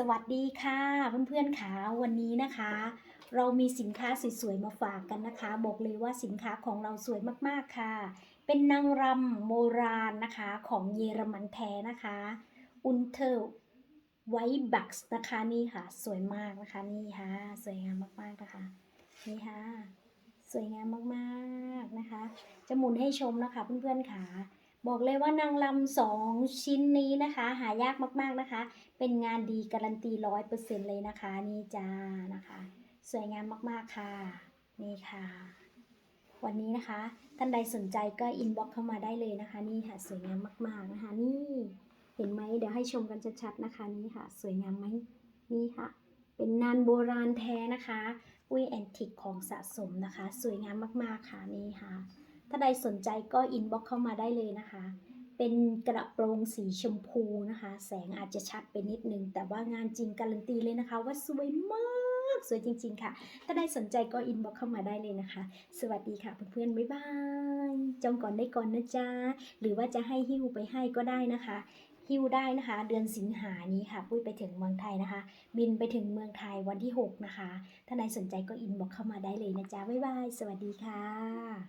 สวัสดีค่ะเพื่อนๆค่ะวันนี้นะคะ เรามีสินค้าสวยๆมาฝากกันนะคะ บอกเลยว่าสินค้าของเราสวยมากๆค่ะ เป็นนางรำโบราณนะคะของเยอรมันแท้นะคะอุนเทอร์ไวบักส์นะคะนี่ค่ะ สวยมากนะคะนี่ค่ะ สวยงามมากๆนะคะนี่ค่ะ สวยงามมากๆนะคะ จะหมุนให้ชมนะคะเพื่อนๆค่ะ บอกเลยว่านางลำสองชิ้นนี้นะคะ หายากมากๆนะคะ เป็นงานดีการันตีร้อยเปอร์เซ็นเลยนะคะ นี่จ้านะคะ สวยงามมากๆค่ะ นี่ค่ะ วันนี้นะคะ ท่านใดสนใจก็อินบ็อกเข้ามาได้เลยนะคะ นี่ค่ะสวยงามมาก ๆนะคะ นี่เห็นไหมเดี๋ยวให้ชมกันชัดๆนะคะ นี่ค่ะ สวยงามไหมนี่ค่ะ เป็นงานโบราณแท้นะคะอุ้ยแอนติกของสะสมนะคะ สวยงามมากๆค่ะนี่ค่ะ ถ้าใดสนใจก็อินบ็อกเข้ามาได้เลยนะคะ เป็นกระโปรงสีชมพูนะคะ แสงอาจจะชัดไปนิดนึง แต่ว่างานจริงการันตีเลยนะคะ ว่าสวยมากสวยจริง ๆ ค่ะ ถ้าได้สนใจก็อินบ็อกเข้ามาได้เลยนะคะ สวัสดีค่ะเพื่อนๆบ๊ายบายจองก่อนได้ก่อนนะจ๊ะหรือว่าจะให้หิ้วไปให้ก็ได้นะคะหิ้วได้นะคะ เดือนสิงหานี้ค่ะ ปุ้ยไปถึงเมืองไทยนะคะ บินไปถึงเมืองไทยวันที่ 6 นะคะ ถ้าใครสนใจก็อินบ็อกเข้ามาได้เลยนะจ๊ะ บ๊ายบาย สวัสดีค่ะ